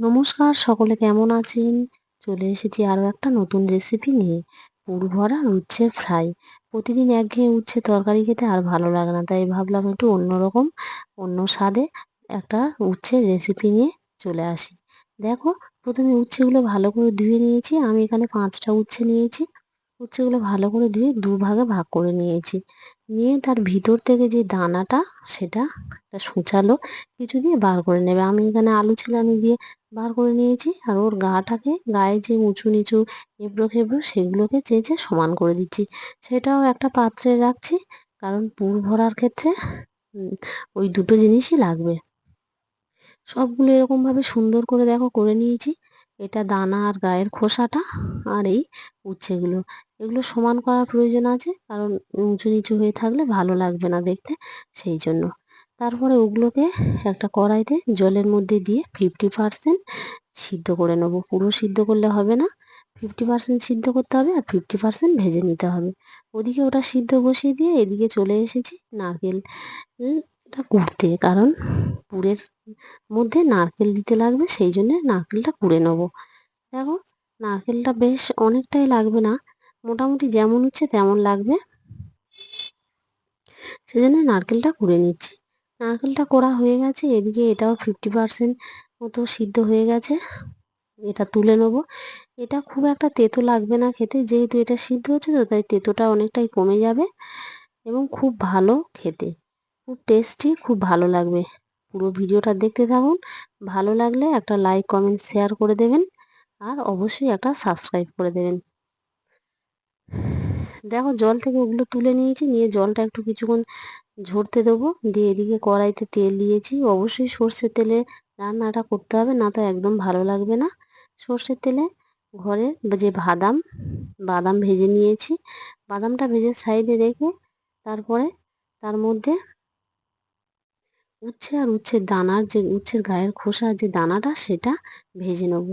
নমস্কার, সকলে কেমন আছেন? চলে এসেছি আরও একটা নতুন রেসিপি নিয়ে, পুর ভরা উচ্ছে ফ্রাই প্রতিদিন একঘেয়ে উচ্ছে তরকারি খেতে আর ভালো লাগে না, তাই ভাবলাম একটু অন্যরকম, অন্য স্বাদে একটা উচ্ছে রেসিপি নিয়ে চলে আসি। দেখো, প্রথমে উচ্ছেগুলো ভালো করে ধুয়ে নিয়েছি, আমি এখানে পাঁচটা উচ্ছে নিয়েছি। উচ্ছেগুলো ভালো করে ধুয়ে দু ভাগে ভাগ করে নিয়েছি। নিয়ে তার ভিতর থেকে যে দানাটা, সেটা একটা সূচালো কিছু দিয়ে বার করে নেবে। আমি এখানে আলু ছিলানি দিয়ে বার করে নিয়েছি আর ওর গাটাকে গায়ে যে উঁচু নিচু এবড়ো খেবড়ো সেগুলোকে চেঁচে সমান করে দিচ্ছি। সেটাও একটা পাত্রে রাখছি কারণ পুর ভরার ক্ষেত্রে ওই দুটো জিনিসই লাগবে। সবগুলো এরকমভাবে সুন্দর করে দেখো করে নিয়েছি। এটা দানা আর গায়ের খোসাটা আর এই উচ্ছেগুলো। এগুলো সমান করার প্রয়োজন আছে, কারণ উঁচু নিচু হয়ে থাকলে ভালো লাগবে না দেখতে সেই জন্য। তারপরে ওগুলোকে একটা কড়াইতে জলের মধ্যে দিয়ে ফিফটি পারসেন্ট সিদ্ধ করে নেব। পুরো সিদ্ধ করলে হবে না ফিফটি পারসেন্ট সিদ্ধ করতে হবে আর ফিফটি পারসেন্ট ভেজে নিতে হবে। ওদিকে ওটা সিদ্ধ বসিয়ে দিয়ে এদিকে চলে এসেছি নারকেল কুড়তে, কারণ পুরের মধ্যে নারকেল দিতে লাগবে, সেই জন্যে নারকেলটা কুড়ে নেব। দেখো, নারকেলটা বেশ অনেকটাই লাগবে না, মোটামুটি যেমন হচ্ছে তেমন লাগবে। সেজন্য নারকেলটা কুড়ে নিচ্ছি। নারকেলটা করা হয়ে গেছে, এদিকে এটাও ফিফটি পারসেন্ট মতো সিদ্ধ হয়ে গেছে, এটা তুলে নেব। এটা খুব একটা তেতো লাগবে না খেতে, যেহেতু এটা সিদ্ধ হচ্ছে তো, তাই তেতোটা অনেকটাই কমে যাবে এবং খুব ভালো খেতে। খুব টেস্টি খুব ভালো লাগবে। পুরো ভিডিওটা দেখতে থাকুন। ভালো লাগলে একটা লাইক কমেন্ট শেয়ার করে দেবেন। আর অবশ্যই একটা সাবস্ক্রাইব করে দেবেন। দেখো, জল থেকে ওগুলো তুলে নিয়েছি। নিয়ে জলটা একটু কিছুক্ষণ ঝরতে দেবো। দিয়ে এদিকে কড়াইতে তেল দিয়েছি। অবশ্যই সর্ষের তেলে রান্নাটা করতে হবে, না তো একদম ভালো লাগবে না। সর্ষের তেলে ঘরে যে বাদাম বাদাম ভেজে নিয়েছি। বাদামটা ভেজে সাইডে রেখে তারপরে তার মধ্যে উচ্ছে আর উচ্ছের দানার যে, উচ্ছের গায়ের খোসা যে দানাটা, সেটা ভেজে নেব।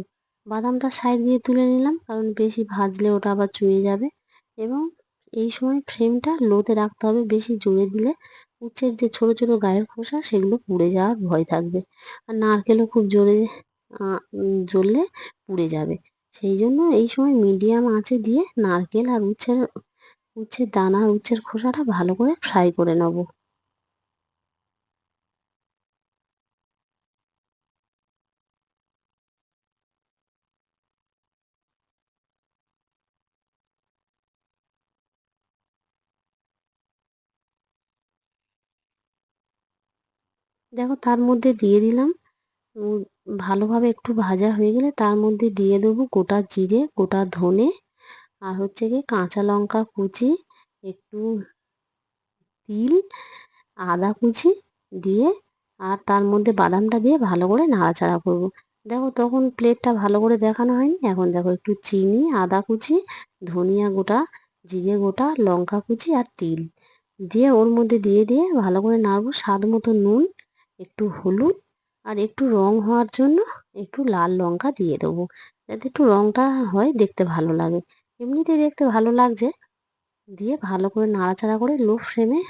বাদামটা সাইড দিয়ে তুলে নিলাম, কারণ বেশি ভাজলে ওটা আবার চুয়ে যাবে। এবং এই সময় ফ্রেমটা লোতে রাখতে হবে, বেশি জোরে দিলে উচ্ছের যে ছোট ছোট গায়ের খোসা, সেগুলো পুড়ে যাওয়ার ভয় থাকবে। আর নারকেলও খুব জোরে জ্বললে পুড়ে যাবে। সেই জন্য এই সময় মিডিয়াম আঁচে দিয়ে নারকেল আর উচ্ছের উচ্ছের দানা, উচ্ছের খোসাটা ভালো করে ফ্রাই করে নেব। দেখো তার মধ্যে দিয়ে দিলাম। ভালোভাবে একটু ভাজা হয়ে গেলে তার মধ্যে দিয়ে দেবো গোটা জিরে, গোটা ধনে আর হচ্ছে গিয়ে কাঁচা লঙ্কা কুচি, একটু তিল, আদা কুচি দিয়ে আর তার মধ্যে বাদামটা দিয়ে ভালো করে নাড়াচাড়া করব। দেখো তখন প্লেটটা ভালো করে দেখানো হয়নি। এখন দেখো একটু চিনি, আদা কুচি, ধনিয়া গোটা, জিরে গোটা, লঙ্কা কুচি আর তিল দিয়ে ওর মধ্যে দিয়ে দিয়ে ভালো করে নাড়বো। স্বাদ মতো নুন একটু হলুদ আর একটু রং হওয়ার জন্য একটু লাল লঙ্কা দিয়ে দেবো। যাতে একটু রংটা হয় দেখতে ভালো লাগে। এমনিতে দেখতে ভালো লাগছে। দিয়ে ভালো করে নাড়াচাড়া করে লো ফ্লেমে,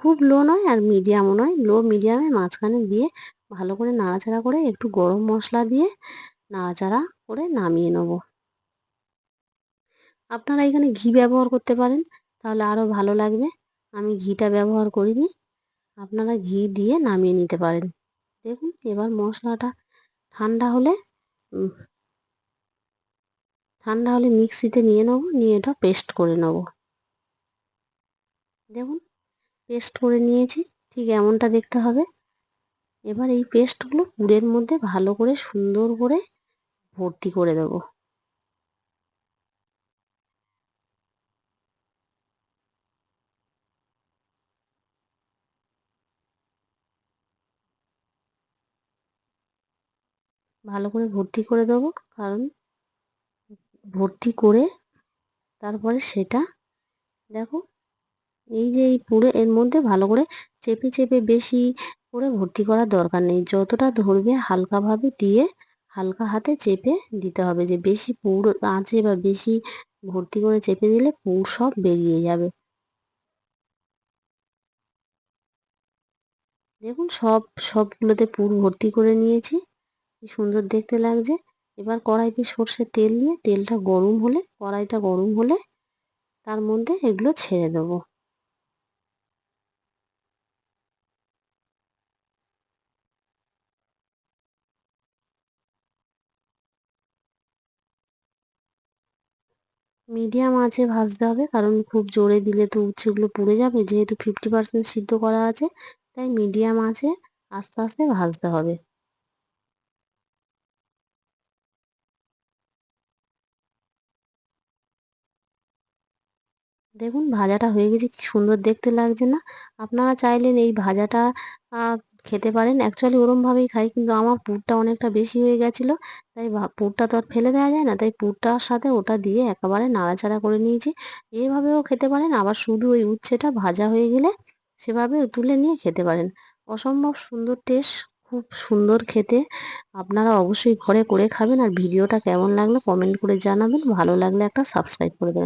খুব লো নয় আর মিডিয়ামও নয়, লো মিডিয়ামে মাঝখানে দিয়ে ভালো করে নাড়াচাড়া করে একটু গরম মশলা দিয়ে নাড়াচাড়া করে নামিয়ে নেব। আপনারা এখানে ঘি ব্যবহার করতে পারেন, তাহলে আরও ভালো লাগবে। আমি ঘিটা ব্যবহার করিনি। আপনারা ঘি দিয়ে নামিয়ে নিতে পারেন। দেখুন, এবার মশলাটা ঠান্ডা হলে ঠান্ডা হলে মিক্সিতে নিয়ে নেব, নিয়ে এটা পেস্ট করে নেব। দেখুন, পেস্ট করে নিয়েছি, ঠিক এমনটা দেখতে হবে। এবার এই পেস্টগুলো পুরের মধ্যে ভালো করে সুন্দর করে ভর্তি করে দেবো। ভালো করে ভর্তি করে দেবো, কারণ ভর্তি করে তারপরে সেটা দেখো, এই যে এই পুরে এর মধ্যে ভালো করে চেপে চেপে বেশি করে ভর্তি করার দরকার নেই। যতটা ধরবে হালকাভাবে দিয়ে হালকা হাতে চেপে দিতে হবে যে বেশি পুর আঁচে বা বেশি ভর্তি করে চেপে দিলে পুর সব বেরিয়ে যাবে। দেখুন সব, সবগুলোতে পুর ভর্তি করে নিয়েছি। কি সুন্দর দেখতে লাগছে। এবার কড়াইতে সর্ষের তেল দিয়ে তেলটা গরম হলে, কড়াইটা গরম হলে তার মধ্যে এগুলো ছেড়ে দেবো। মিডিয়াম আঁচে ভাজতে হবে, কারণ খুব জোরে দিলে তো উচ্ছেগুলো পুড়ে যাবে। যেহেতু ফিফটি পার্সেন্ট সিদ্ধ করা আছে, তাই মিডিয়াম আঁচে আস্তে আস্তে ভাজতে হবে। দেখুন, ভাজাটা হয়ে গেছে, কি সুন্দর দেখতে লাগছে না। আপনারা চাইলেন এই ভাজাটা খেতে পারেন। অ্যাকচুয়ালি ওরমভাবেই খাই, কিন্তু আমার পুরটা অনেকটা বেশি হয়ে গেছিল, তাই পুরটা তো আর ফেলে দেওয়া যায় না, তাই পুরটার সাথে ওটা দিয়ে একেবারে নাড়াচাড়া করে নিয়েছি। এইভাবেও খেতে পারেন, আবার শুধু ওই উচ্ছেটা ভাজা হয়ে গেলে সেভাবেও তুলে নিয়ে খেতে পারেন। অসম্ভব সুন্দর টেস্ট খুব সুন্দর খেতে। আপনারা অবশ্যই ঘরে করে খাবেন, আর ভিডিওটা কেমন লাগল কমেন্ট করে জানাবেন। ভালো লাগলে একটা সাবস্ক্রাইব করে দেবেন।